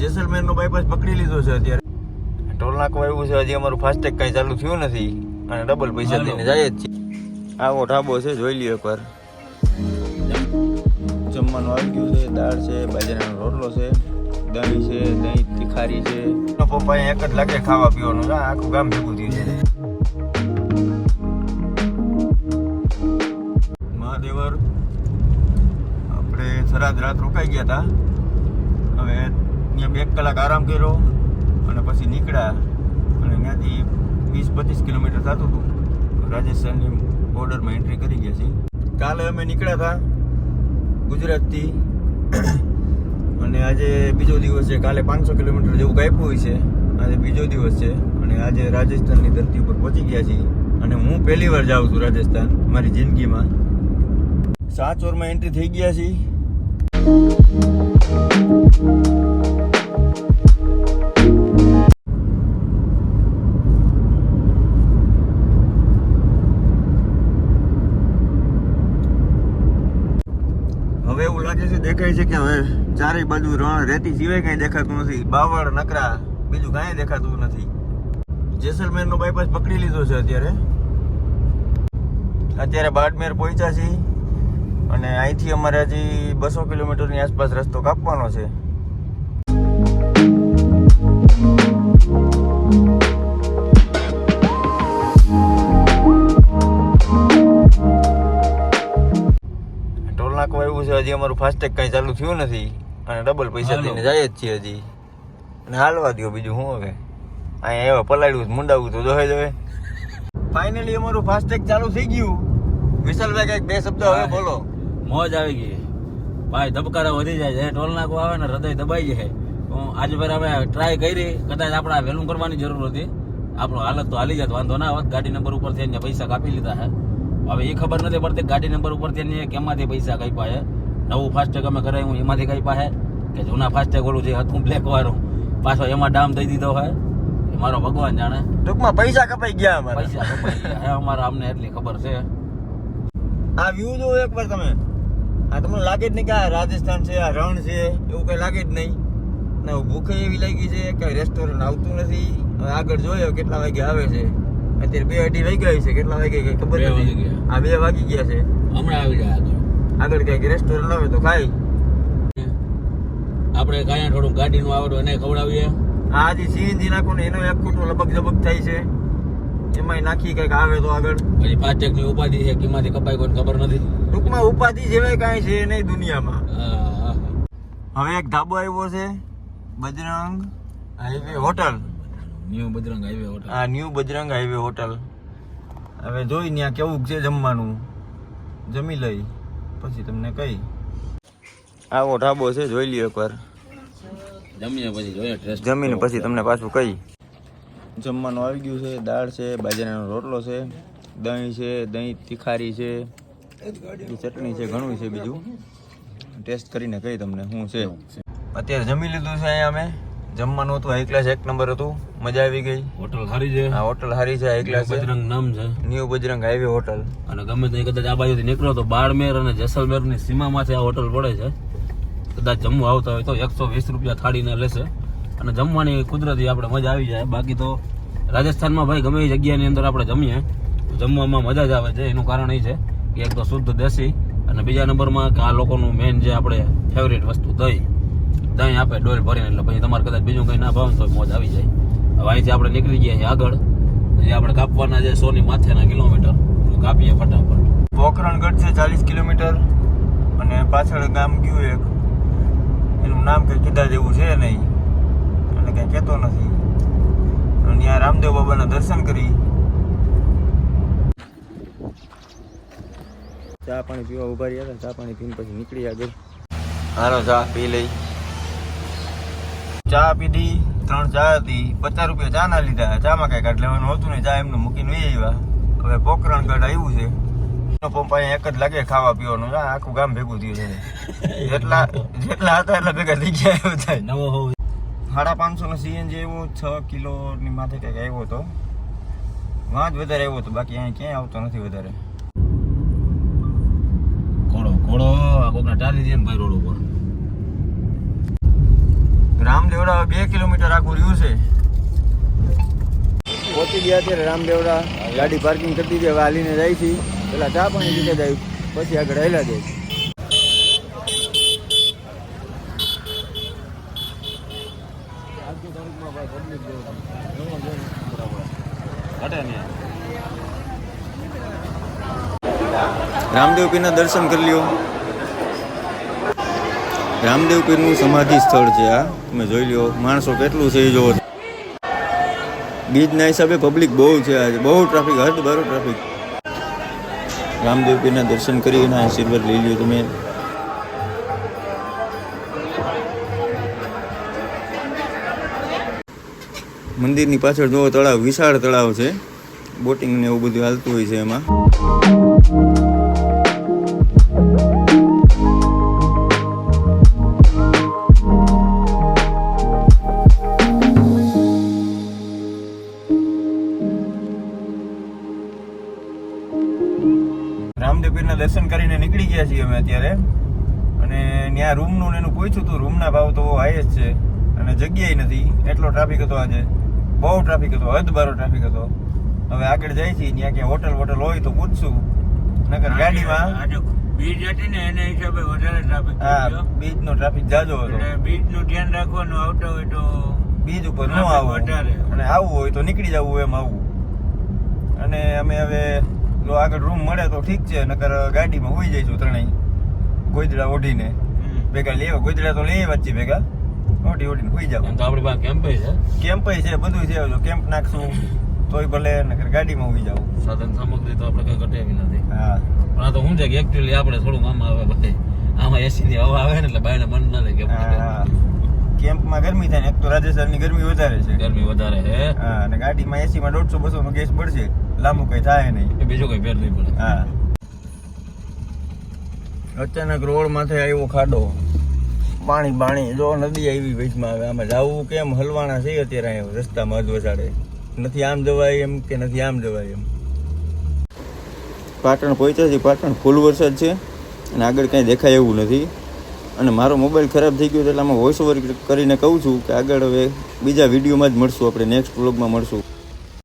જેસલમેર નો bypass પકડી લીધો છે અત્યારે. ટોલ નાકું એવું છે હજી અમારું ફાસ્ટેગ કઈ ચાલુ થયું નથી. અને ડબલ પૈસા લઈને જાય જ છે. આવો ઢાબો છે જોઈ લ્યો એકવાર. જમવાનું આવી ગયું છે દાળ છે બાજરાનો રોટલો છે દહીં છે દહીં તીખારી છે. એનો પપ્પા એક જ લાગે ખાવા પીવાનું. આખું ગામ ભેગું થયું છે. મહાદેવર આપણે થરાદ રાત રોકાઈ ગયા હતા. હવે ત્યાં બે કલાક આરામ કર્યો અને પછી નીકળ્યા. અને ત્યાંથી વીસ પચીસ કિલોમીટર થતું હતું. રાજસ્થાનની બોર્ડરમાં એન્ટ્રી કરી ગયા છીએ. કાલે અમે નીકળ્યા હતા ગુજરાતથી. અને આજે બીજો દિવસ છે, કાલે પાંચસો કિલોમીટર જેવું કાપ્યું છે. આજે બીજો દિવસ છે અને આજે રાજસ્થાનની ધરતી ઉપર પહોંચી ગયા છીએ. અને હું પહેલી વાર જાઉં છું રાજસ્થાન મારી જિંદગીમાં. સાચોરમાં એન્ટ્રી થઈ ગયા છીએ. હવે એવું લાગે છે, દેખાય છે કે હવે ચારેય બાજુ રણ રેતી સિવાય કઈ દેખાતું નથી. બાવળ, નકરા, બીજું કાંઈ દેખાતું નથી. જેસલમેર નો બાયપાસ પકડી લીધો છે અત્યારે. અત્યારે બાડમેર પહોંચ્યા છીએ અને અહીંથી અમારે હજી બસો કિલોમીટરની આસપાસ રસ્તો કાપવાનો છે. નાકું છે હજી અમારું ફાસ્ટેગ કઈ ચાલુ થયું નથી. અને ડબલ પૈસા લઈને જાય જ છીએ હજી. અને હાલવા દો બીજું શું હવે? અહીંયા એવા પલાળ્યું છે, મુંડાવું તો જોહે જોહે ફાઇનલી અમારું ફાસ્ટેગ ચાલુ થઈ ગયું. વિશાલભાઈ કંઈક બે શબ્દ હવે બોલો. મોજ આવી ગઈ. ભાઈ ધબકારા વધી જાય છે. ટોલ નાકું આવે ને હૃદય દબાઈ જાય. હું આજે ફેર અમે ટ્રાય કરી. કદાચ આપણે વહેલું કરવાની જરૂર હતી. આપણો હાલત તો હાલી જાય વાંધો ના આવત. ગાડી નંબર ઉપર થઈને પૈસા કાપી લીધા છે. હવે એ ખબર નથી પડતી ગાડી નંબર ઉપરથી એને કેમાંથી પૈસા કાપ્યા છે. નવું ફાસ્ટેગ અમે કરાવ્યું એમાંથી કાપ્યા છે. કે જૂના ફાસ્ટેગ ઓલું જે હતું બ્લેક વાળું પાછો એમાં ડામ દઈ દીધો હોય મારો ભગવાન જાણે. ટૂંકમાં પૈસા કપાઈ ગયા અમારા. પૈસા કપાઈ ગયા અમારા અમને એટલી ખબર છે. આ વ્યૂ જો એકવાર તમે. આ તમને લાગે જ નહીં કે આ રાજસ્થાન છે આ રણ છે એવું કઈ લાગે જ નહીં. ને ભૂખે એવી લાગી છે કે રેસ્ટોરન્ટ આવતું નથી. હવે આગળ જોયો કેટલા વાગે આવે છે. અત્યારે બે અઢી વાગી ગઈ છે કેટલા વાગે કઈ ખબર નથી. આ બે વાગી ગયા છે. હમણાં આવી જાય આગળ આગળ કંઈક રેસ્ટોરન્ટ આવે તો ખાઈ આપણે કાંઈ થોડું ગાડીનું આવડો એને ખવડાવીએ. આ હજી સીએનજી નાખો ને એનો એક ખોટો લબક જબક થાય છે. એમાંય નાખી કંઈક આવે તો આગળ. પછી પાચકની ઉપાધિ છે કિમાંથી કપાય કોઈને ખબર નથી. ટૂંકમાં ઉપાધિ જેવાય કાંઈ છે નહીં દુનિયામાં. હવે એક ધાબો આવ્યો છે Bajrang highway hotel. New Bajrang highway hotel આ ન્યૂ બજરંગ હાઈવે હોટલ હવે જોઈ ત્યાં કેવું છે જમવાનું. જમી લઈ. પછી તમને કઈ આવો ઢાબો છે જોઈ લ્યો એકવાર. જમીએ પછી જોઈએ જમીને પછી તમને પાછું કઈ જમવાનું આવી ગયું છે દાળ છે બાજરાનો રોટલો છે દહીં છે દહીં તીખારી છે ચટણી છે ઘણું છે બીજું. ટેસ્ટ કરીને કહી તમને શું છે? અત્યારે જમી લીધું છે અહીંયા અમે. જમવાનું હતું હાઈ ક્લાસ એક નંબર હતું. મજા આવી ગઈ. હોટલ સારી છે. આ હોટલ સારી છે હાઈ ક્લાસ બજરંગ નામ છે. New Bajrang highway hotel. અને ગમે તે કદાચ આ બાજુથી નીકળો તો બાડમેર અને જેસલમેરની સીમામાંથી આ હોટલ પડે છે. કદાચ જમવા આવતા હોય તો એકસો વીસ રૂપિયા થાળીને લેશે. અને જમવાની કુદરતી આપણે મજા આવી જાય. બાકી તો રાજસ્થાનમાં ભાઈ ગમે એ જગ્યાની અંદર આપણે જમીએ તો જમવામાં મજા જ આવે છે. એનું કારણ એ છે કે એક તો શુદ્ધ દેશી અને બીજા નંબરમાં કે આ લોકોનું મેઇન જે આપણે ફેવરેટ વસ્તુ દહીં. દહીં આપે, ડોલ ભરીને, એટલે પછી તમારે કદાચ બીજું કંઈ ના ભાવે તો મોજ આવી જાય. હવે અહીંથી આપણે નીકળી ગયા છીએ આગળ. પછી આપણે કાપવાના છે સોની માથેના કિલોમીટર. કાપીએ ફટાફટ. પોખરણગઢ છે ચાલીસ કિલોમીટર અને પાછળ ગામ ગયું એક. એનું નામ કંઈ કીધા જેવું છે નહીં. એટલે કંઈ કહેતો નથી. ત્યાં રામદેવ બાબાના દર્શન કરી. ચા પાણી પીવા ઊભા રહ્યા ચા પાણી પીને પછી નીકળી આગળ. હાલો, ચા પી લઈ. ચા પીધી ત્રણ ચા હતી પચાસ રૂપિયા ચા ના લીધા. ચામાં કઈ કાઢ લેવાનું હતું ને ચા એમને મૂકીને વહી આવ્યા. હવે પોખરણગઢ આવ્યું છે. પંપ અહીંયા એક જ લાગે ખાવા પીવાનું. આખું ગામ ભેગું થયું છે. જેટલા જેટલા હતા એટલા ભેગા થઈ ગયા એવું થાય. નવો હોવ. સાડા પાંચસો નો સીએનજી આવ્યો છ કિલો ની માથે કંઈક આવ્યો હતો વાંચ વધારે આવ્યો હતો બાકી અહીં ક્યાંય આવતો નથી વધારે. ઘોડો ઘોડો આ કોકના ટારી દે ને ભાઈ રોડ ઉપર. રામદેવડા બે કિલોમીટર આખું રહ્યું છે. પહોંચી ગયા ત્યારે રામદેવડા ગાડી પાર્કિંગ કરી દીધી, હવે હાલીને જાય છે. પેલા ચા પાણી પીને જાય, પછી આગળ હેલા જાય. રામદેવ પીના દર્શન કરી લ્યો. રામદેવ પીરનું સમાધિ સ્થળ છે આ. તમે જોઈ લ્યો, માણસો કેટલું છે એ જોવો બીજના હિસાબે પબ્લિક બહુ છે આજે. બહુ ટ્રાફિક હદ બારો ટ્રાફિક રામદેવ પીરના દર્શન કરીને આશીર્વાદ લઈ લ્યો તમે. મંદિરની પાછળ જોવો તળાવ, વિશાળ તળાવ છે. બોટિંગ ને એવું બધું હાલતું હોય છે એમાં. દર્શન કરીને નીકળી ગયા છીએ અમે અત્યારે. અને ત્યાં રૂમનું ને એનું પૂછ્યું હતું રૂમના ભાવ તો હાઈ જ છે. અને જગ્યાએ નથી. એટલો ટ્રાફિક હતો આજે. બહુ ટ્રાફિક હતો હદ બારો ટ્રાફિક હતો. હવે આગળ જાય છીએ ત્યાં ક્યાં હોટલ વોટલ હોય તો પૂછશું. નકર ગાડીમાં આજે બીજ હતી ને એના હિસાબે વધારે ટ્રાફિક હા બીચનો ટ્રાફિક જાજો હતો. બીજનું નું ધ્યાન રાખવાનું આવતો હોય તો બીજ ઉપર ન આવો વધારે. અને આવવું હોય તો નીકળી જવું એમ આવવું અને અમે હવે જો આગળ રૂમ મળે તો ઠીક છે નકર ગાડીમાં હોઈ જઈશું ત્રણેય. ગોદડા ઓઢીને. ભેગા લેવા ગોદડા તો લઈએ વચ્ચે ભેગા. ઓઢી ઓઢીને હોઈ જાવ તો આપણી પાસે કેમ્પ છે. કેમ્પ છે બધું છે જો કેમ્પ નાખશું તોય ભલે નકર ગાડીમાં હોઈ જાવ સાધન સામગ્રી તો આપણે કઈ ઘટે નથી. હા. પણ આ તો શું છે કે એકચ્યુઅલી આપણે થોડું આમાં આવે ભાઈ આમાં એસી ની હવા આવે ને એટલે બાયને મન ના થાય કે હા કેમ્પમાં ગરમી થાય ને એક તો રાજસ્થાનની ગરમી વધારે છે. ગરમી વધારે હે હા અને ગાડીમાં એસીમાં દોઢસો બસો નો ગેસ પડશે લાંબુ કઈ થાય નહીં. બીજું કઈ ફેર નહીં પડે. હા. અચાનક રોડ માથે આવ્યો ખાડો. પાણી પાણી. જો નદી આવી વચમાં આવે. આમાં જવું કેમ? હલવાના છે અત્યારે અહીંયા રસ્તામાં અધવસાડે નથી આમ જવાય એમ કે નથી આમ જવાય એમ. પાટણ પહોંચ્યા છે પાટણ ફૂલ વરસાદ છે. અને આગળ કાંઈ દેખાય એવું નથી. અને મારો મોબાઈલ ખરાબ થઈ ગયો એટલે આમાં વોઇસ ઓવર કરીને કહું છું કે આગળ હવે બીજા વિડીયોમાં જ મળશું. આપણે નેક્સ્ટ વ્લોગમાં મળશું.